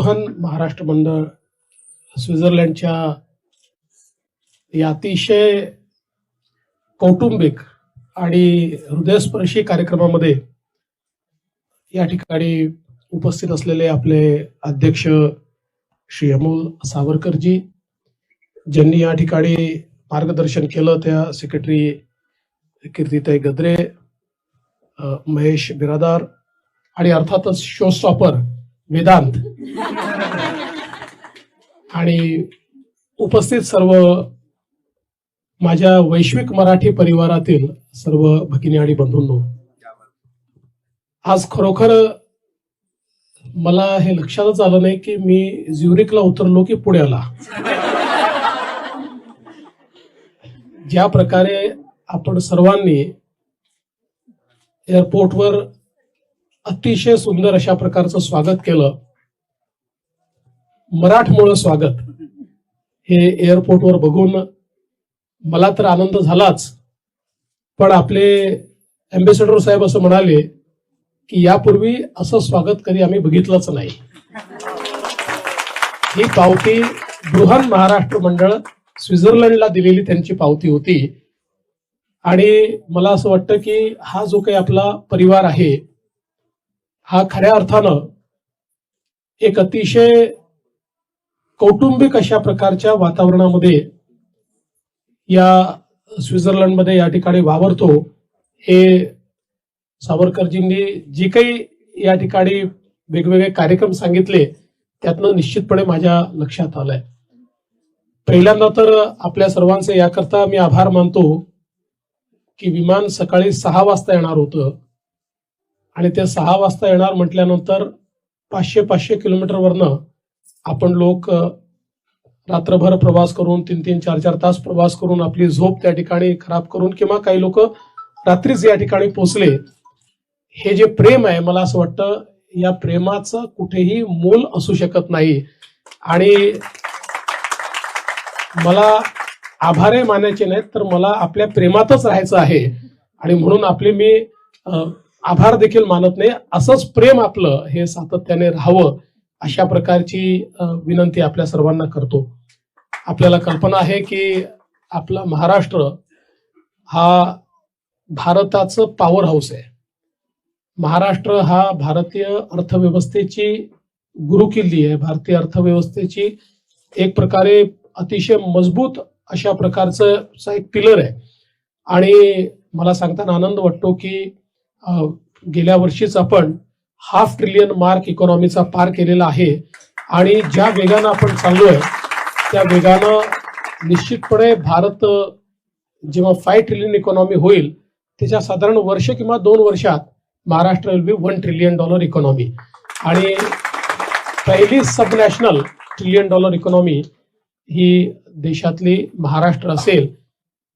बृहन महाराष्ट्र मंडळ स्वित्झर्लंडच्या या अतिशय कौटुंबिक आणि हृदयस्पर्शी कार्यक्रमामध्ये या ठिकाणी उपस्थित असलेले आपले अध्यक्ष श्री अमोल सावरकरजी ज्यांनी या ठिकाणी मार्गदर्शन केलं त्या सेक्रेटरी कीर्तिताई गद्रे महेश बिरादार आणि अर्थातच शो स्टॉपर वेदांत. आणि उपस्थित सर्व माझ्या वैश्विक मराठी परिवारातील सर्व भगिनी आणि बंधूंनो आज खरोखर मला हे लक्षातच आलं नाही की मी ज्युरिकला उतरलो की पुण्याला. ज्या प्रकारे आपण सर्वांनी एअरपोर्टवर अतिशय सुंदर अशा प्रकारचं स्वागत केलं. मराठमोळं स्वागत. हे एअरपोर्टवर बघून मला तर आनंद झालाच. पण आपले अँबेसेडर साहेब असं म्हणाले की यापूर्वी असं स्वागत कधी आम्ही बघितलंच नाही. ही पावती बृहन महाराष्ट्र मंडळ स्वित्झर्लंडला दिलेली त्यांची पावती होती. आणि मला असं वाटतं की हा जो काही आपला परिवार आहे हा खऱ्या अर्थानं एक अतिशय कौटुंबिक अशा प्रकारच्या वातावरणामध्ये या स्वित्झर्लंडमध्ये या ठिकाणी वावरतो हे सावरकरजींनी जी काही या ठिकाणी वेगवेगळे कार्यक्रम सांगितले त्यातनं निश्चितपणे माझ्या लक्षात आलंय. पहिल्यांदा तर आपल्या सर्वांचे याकरता मी आभार मानतो की विमान सकाळी सहा वाजता येणार होतं. आणि ते सहा वाजता येणार म्हटल्यानंतर पाचशे पाचशे किलोमीटरवरनं आपण लोक रात्रभर प्रवास करून तीन तीन चार चार तास प्रवास करून आपली झोप त्या ठिकाणी खराब करून किंवा काही लोक रात्रीच या ठिकाणी पोचले हे जे प्रेम आहे मला असं वाटतं या प्रेमाचं कुठेही मोल असू शकत नाही. आणि मला आभारे मानायचे नाहीत तर मला आपल्या प्रेमातच राहायचं आहे. आणि म्हणून आपले मी आभार देखील मानत नाही. असंच प्रेम आपलं हे सातत्याने राहावं अशा प्रकारची विनंती आपल्या सर्वांना करतो. आपल्याला कल्पना आहे की आपला महाराष्ट्र हा भारताचं पॉवर हाऊस आहे. महाराष्ट्र हा भारतीय अर्थव्यवस्थेची गुरुकिल्ली आहे. भारतीय अर्थव्यवस्थेची एक प्रकारे अतिशय मजबूत अशा प्रकारचं एक पिलर आहे. आणि मला सांगताना आनंद वाटतो की गेल्या वर्षीच आपण हाफ ट्रिलियन मार्क इकॉनॉमीचा पार केलेला आहे. आणि ज्या वेगानं आपण चाललोय त्या वेगानं निश्चितपणे भारत जेव्हा फाय ट्रिलियन इकॉनॉमी होईल त्याच्या साधारण वर्ष किंवा दोन वर्षात Maharashtra will be one trillion dollar economy आणि पहिली सबनॅशनल ट्रिलियन डॉलर इकॉनॉमी ही देशातली महाराष्ट्र असेल.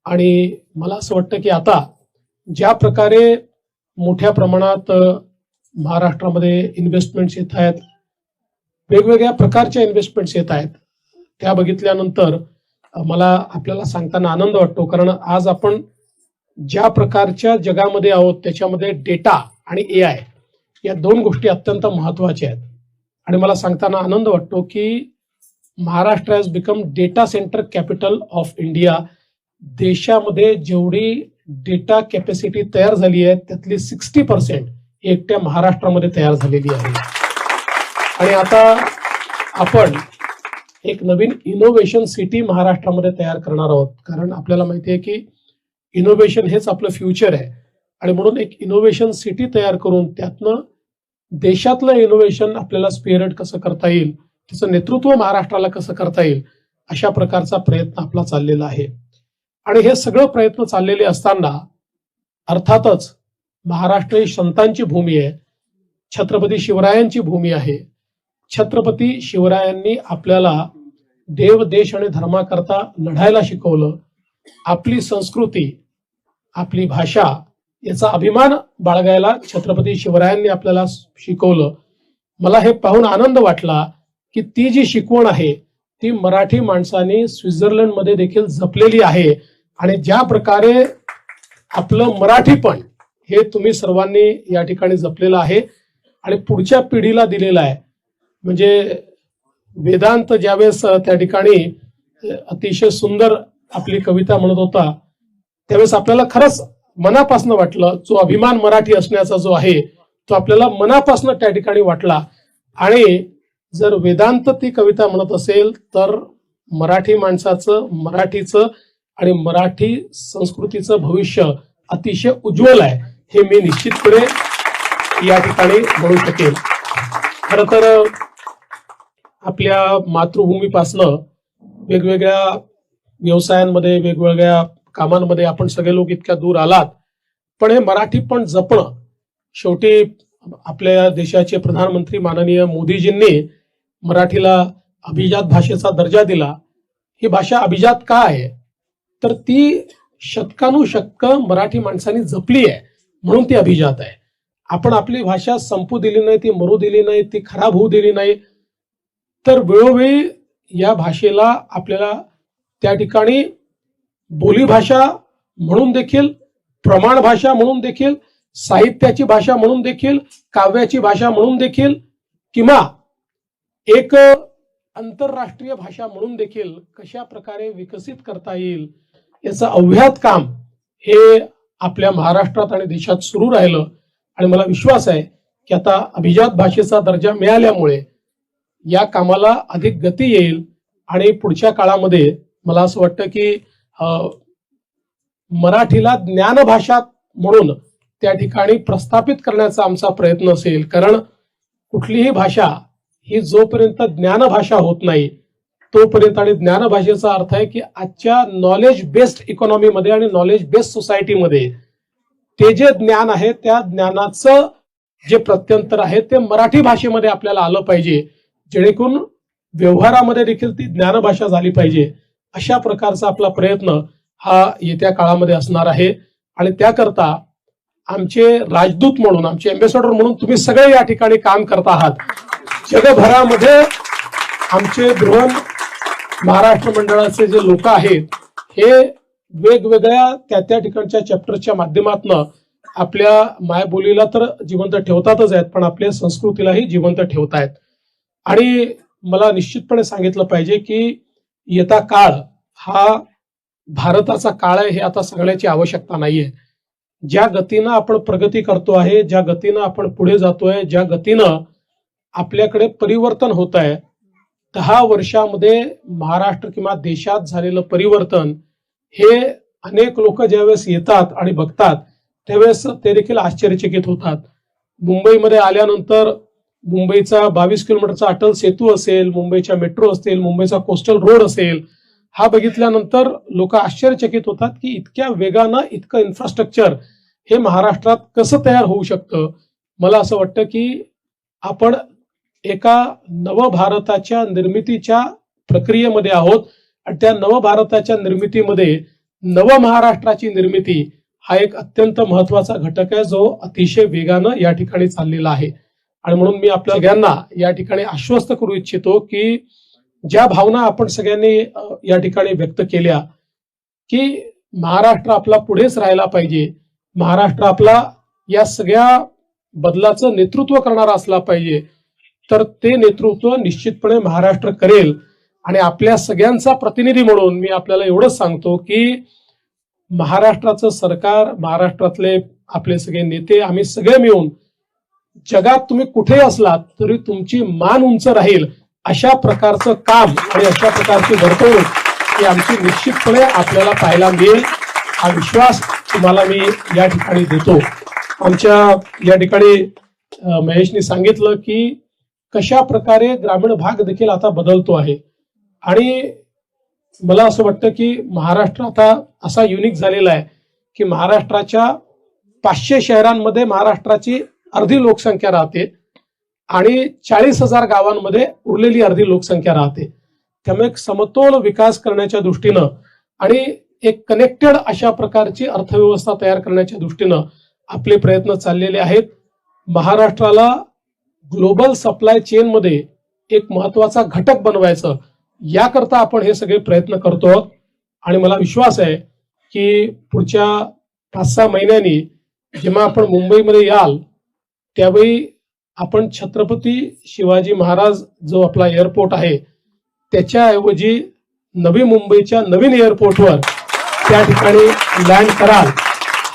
आणि मला असं वाटतं की आता ज्या प्रकारे मोठ्या प्रमाणात महाराष्ट्रामध्ये इन्व्हेस्टमेंट्स येत आहेत. वेगवेगळ्या प्रकारच्या इन्व्हेस्टमेंट्स येत आहेत. त्या बघितल्यानंतर मला आपल्याला सांगताना आनंद वाटतो. कारण आज आपण ज्या प्रकारच्या जगामध्ये आहोत त्याच्यामध्ये डेटा आणि ए आय या दोन गोष्टी अत्यंत महत्त्वाच्या आहेत. आणि मला सांगताना आनंद वाटतो की Maharashtra has become data center capital of India देशामध्ये जेवढी डेटा कॅपॅसिटी तयार झाली आहे त्यातली सिक्स्टी पर्सेंट एकट्या महाराष्ट्रामध्ये तयार झालेली आहे. आणि आता आपण एक नवीन इनोव्हेशन सिटी महाराष्ट्रामध्ये तयार करणार आहोत. कारण आपल्याला माहिती आहे की इनोव्हेशन हेच आपलं फ्युचर आहे. आणि म्हणून एक इनोव्हेशन सिटी तयार करून त्यातनं देशातलं इनोव्हेशन आपल्याला स्पिरिट कसं करता येईल त्याचं नेतृत्व महाराष्ट्राला कसं करता येईल अशा प्रकारचा प्रयत्न आपला चाललेला आहे. आणि हे सगळं प्रयत्न चाललेले असताना अर्थातच महाराष्ट्र ही संतांची भूमी आहे छत्रपती शिवरायांची भूमी आहे. छत्रपती शिवरायांनी आपल्याला देव देश आणि धर्माकरता लढायला शिकवलं. आपली संस्कृती आपली भाषा याचा अभिमान बाळगायला छत्रपती शिवरायांनी आपल्याला शिकवलं. मला हे पाहून आनंद वाटला की ती जी शिकवण आहे ती मराठी माणसाने स्वित्झर्लंडमध्ये देखील जपलेली आहे. आणि ज्या प्रकारे आपलं मराठीपण हे तुम्ही सर्वांनी या ठिकाणी जपलेलं आहे आणि पुढच्या पिढीला दिलेलं आहे. म्हणजे वेदांत ज्यावेळेस त्या ठिकाणी अतिशय सुंदर आपली कविता म्हणत होता त्यावेळेस आपल्याला खरंच मनापासून वाटलं जो अभिमान मराठी असण्याचा जो आहे तो आपल्याला मनापासून त्या ठिकाणी वाटला. आणि जर वेदांत ती कविता म्हणत असेल तर मराठी माणसाचं मराठीचं आणि मराठी संस्कृतीचं भविष्य अतिशय उज्ज्वल आहे हे मी निश्चितपणे या ठिकाणी म्हणू शकेल. खर तर आपल्या मातृभूमीपासनं वेगवेगळ्या व्यवसायांमध्ये वेगवेगळ्या कामांमध्ये आपण सगळे लोक इतक्या दूर आलात पण हे मराठी पण जपणं शेवटी आपल्या देशाचे प्रधानमंत्री माननीय मोदीजींनी मराठीला अभिजात भाषेचा दर्जा दिला. ही भाषा अभिजात का आहे? तर ती शतकानुशतक मराठी माणसांनी जपली आहे म्हणून ती अभिजात आहे. आपण आपली भाषा संपू दिली नाही ती मरू दिली नाही ती खराब होऊ दिली नाही. तर वेळोवेळी या भाषेला आपल्याला त्या ठिकाणी बोलीभाषा म्हणून देखील प्रमाण भाषा म्हणून देखील साहित्याची भाषा म्हणून देखील काव्याची भाषा म्हणून देखील किंवा एक आंतरराष्ट्रीय भाषा म्हणून देखील कशा प्रकारे विकसित करता येईल याचं अव्याहत काम हे आपल्या महाराष्ट्रात आणि देशात सुरू राहिलं. आणि मला विश्वास आहे की आता अभिजात भाषेचा दर्जा मिळाल्यामुळे या कामाला अधिक गती येईल. आणि पुढच्या काळामध्ये मला असं वाटतं की अं, मराठीला ज्ञानभाषा म्हणून त्या ठिकाणी प्रस्थापित करण्याचा आमचा प्रयत्न असेल. कारण कुठलीही भाषा ही जोपर्यंत ज्ञानभाषा होत नाही तोपर्यंत आणि ज्ञानभाषेचा अर्थ आहे की आजच्या नॉलेज बेस्ड इकॉनॉमीमध्ये आणि नॉलेज बेस्ड सोसायटीमध्ये ते जे ज्ञान आहे त्या ज्ञानाचं जे प्रत्यंतर आहे ते मराठी भाषेमध्ये आपल्याला आलं पाहिजे. जेणेकरून व्यवहारामध्ये देखील ती ज्ञानभाषा झाली पाहिजे. अशा प्रकारचा आपला प्रयत्न हा येत्या काळामध्ये असणार आहे. आणि त्याकरता आमचे राजदूत म्हणून आमचे अँबेसॅडर म्हणून तुम्ही सगळे या ठिकाणी काम करत आहात. जगभरामध्ये आमचे गृह महाराष्ट्र मंडळाचे जे लोक आहेत हे वेगवेगळ्या त्या त्या ठिकाणच्या चॅप्टरच्या माध्यमातून आपल्या मायबोलीला तर जिवंत ठेवतातच आहेत पण आपल्या संस्कृतीलाही जिवंत ठेवतायत. आणि मला निश्चितपणे सांगितलं पाहिजे की येता काळ हा भारताचा काळ आहे हे आता सांगण्याची आवश्यकता नाहीये. ज्या गतीनं आपण प्रगती करतो आहे ज्या गतीनं आपण पुढे जातोय ज्या गतीनं आपल्याकडे परिवर्तन होत आहे दहा वर्षामध्ये महाराष्ट्र किंवा देशात झालेलं परिवर्तन हे अनेक लोक ज्यावेळेस येतात आणि बघतात त्यावेळेस ते देखील आश्चर्यचकित होतात. मुंबईमध्ये आल्यानंतर मुंबईचा बावीस किलोमीटरचा अटल सेतू असेल मुंबईच्या मेट्रो असतील मुंबईचा कोस्टल रोड असेल हा बघितल्यानंतर लोक आश्चर्यचकित होतात की इतक्या वेगानं इतकं इन्फ्रास्ट्रक्चर हे महाराष्ट्रात कसं तयार होऊ शकतं? मला असं वाटतं की आपण एका नवभारताच्या निर्मितीच्या प्रक्रियेमध्ये आहोत. आणि त्या नवभारताच्या निर्मितीमध्ये नव महाराष्ट्राची निर्मिती हा एक अत्यंत महत्त्वाचा घटक आहे जो अतिशय वेगानं या ठिकाणी चाललेला आहे. आणि म्हणून मी आपल्या सगळ्यांना या ठिकाणी आश्वस्त करू इच्छितो की ज्या भावना आपण सगळ्यांनी या ठिकाणी व्यक्त केल्या की महाराष्ट्र आपला पुढेच राहायला पाहिजे. महाराष्ट्र आपला या सगळ्या बदलाचं नेतृत्व करणारा असला पाहिजे. तर ते नेतृत्व निश्चितपणे महाराष्ट्र करेल. आणि आपल्या सगळ्यांचा प्रतिनिधी म्हणून मी आपल्याला एवढंच सांगतो की महाराष्ट्राचं सरकार महाराष्ट्रातले आपले सगळे नेते आम्ही सगळे मिळून जगात तुम्ही कुठे असलात तरी तुमची मान उंच राहील. अशा प्रकारचं काम आणि अशा प्रकारची वर्तवणूक ही आमची निश्चितपणे आपल्याला पाहायला मिळेल. हा विश्वास तुम्हाला मी या ठिकाणी देतो. आमच्या या ठिकाणी महेशने महेशनी सांगितलं की कशा प्रकारे ग्रामीण भाग देखील आता बदलतो आहे. आणि मला असं वाटतं की महाराष्ट्र आता असा युनिक झालेला आहे की महाराष्ट्राच्या पाचशे शहरांमध्ये महाराष्ट्राची अर्धी लोकसंख्या राहते आणि चाळीस हजार गावांमध्ये उरलेली अर्धी लोकसंख्या राहते. त्यामुळे एक समतोल विकास करण्याच्या दृष्टीनं आणि एक कनेक्टेड अशा प्रकारची अर्थव्यवस्था तयार करण्याच्या दृष्टीनं आपले प्रयत्न चाललेले आहेत. महाराष्ट्राला ग्लोबल सप्लाय चेन मध्ये एक महत्त्वाचा घटक बनवायचं याकरता आपण हे सगळे प्रयत्न करतो. आहोत आणि मला विश्वास आहे की पुढच्या पाच सहा महिन्यांनी जेव्हा आपण मुंबईमध्ये याल त्यावेळी आपण छत्रपती शिवाजी महाराज जो आपला एअरपोर्ट आहे त्याच्याऐवजी नवी मुंबईच्या नवीन एअरपोर्टवर त्या ठिकाणी लँड कराल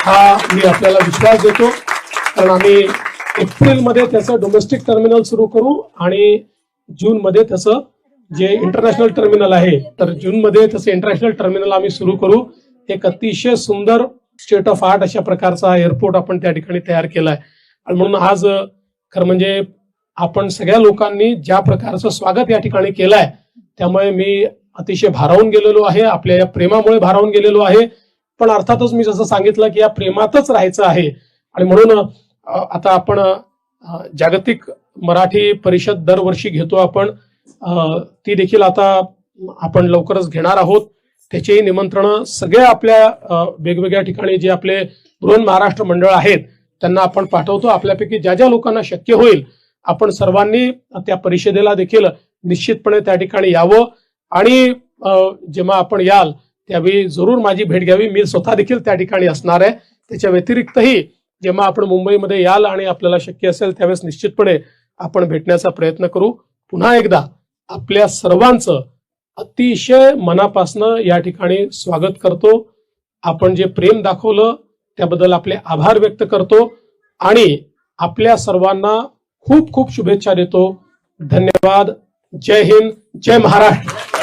हा मी आपल्याला विश्वास देतो. कारण आम्ही एप्रिलमध्ये त्याचं डोमेस्टिक टर्मिनल सुरू करू आणि जूनमध्ये त्याचं जे इंटरनॅशनल टर्मिनल आहे तर जूनमध्ये त्याचं इंटरनॅशनल टर्मिनल आम्ही सुरू करू. एक अतिशय सुंदर स्टेट ऑफ आर्ट अशा प्रकारचा एअरपोर्ट आपण त्या ठिकाणी तयार केला आहे आणि म्हणून आज खरं म्हणजे आपण सगळ्या लोकांनी ज्या प्रकारचं स्वागत या ठिकाणी केलंय त्यामुळे मी अतिशय भारावून गेलेलो आहे. आपल्या या प्रेमामुळे भारावून गेलेलो आहे. पण अर्थातच मी जसं सांगितलं की या प्रेमातच राहायचं आहे. आणि म्हणून आता आपण जागतिक मराठी परिषद दरवर्षी घेतो आपण. ती देखील आता आपण लवकरच घेणार आहोत. त्याचेही निमंत्रण सगळ्या आपल्या वेगवेगळ्या ठिकाणी जे आपले बृहन महाराष्ट्र मंडळ आहेत त्यांना आपण पाठवतो. आपल्यापैकी ज्या ज्या लोकांना शक्य होईल आपण सर्वांनी त्या परिषदेला देखील निश्चितपणे त्या ठिकाणी यावं. आणि जेव्हा आपण याल त्यावेळी जरूर माझी भेट घ्यावी. मी स्वतः देखील त्या ठिकाणी असणार आहे. त्याच्या व्यतिरिक्तही जेव्हा आपण मुंबईमध्ये याल आणि आपल्याला शक्य असेल त्यावेळेस निश्चितपणे आपण भेटण्याचा प्रयत्न करू. पुन्हा एकदा आपल्या सर्वांचं अतिशय मनापासनं या ठिकाणी स्वागत करतो. आपण जे प्रेम दाखवलं त्याबद्दल आपले आभार व्यक्त करतो आणि आपल्या सर्वांना खूप खूप शुभेच्छा देतो. धन्यवाद. जय हिंद. जय महाराष्ट्र.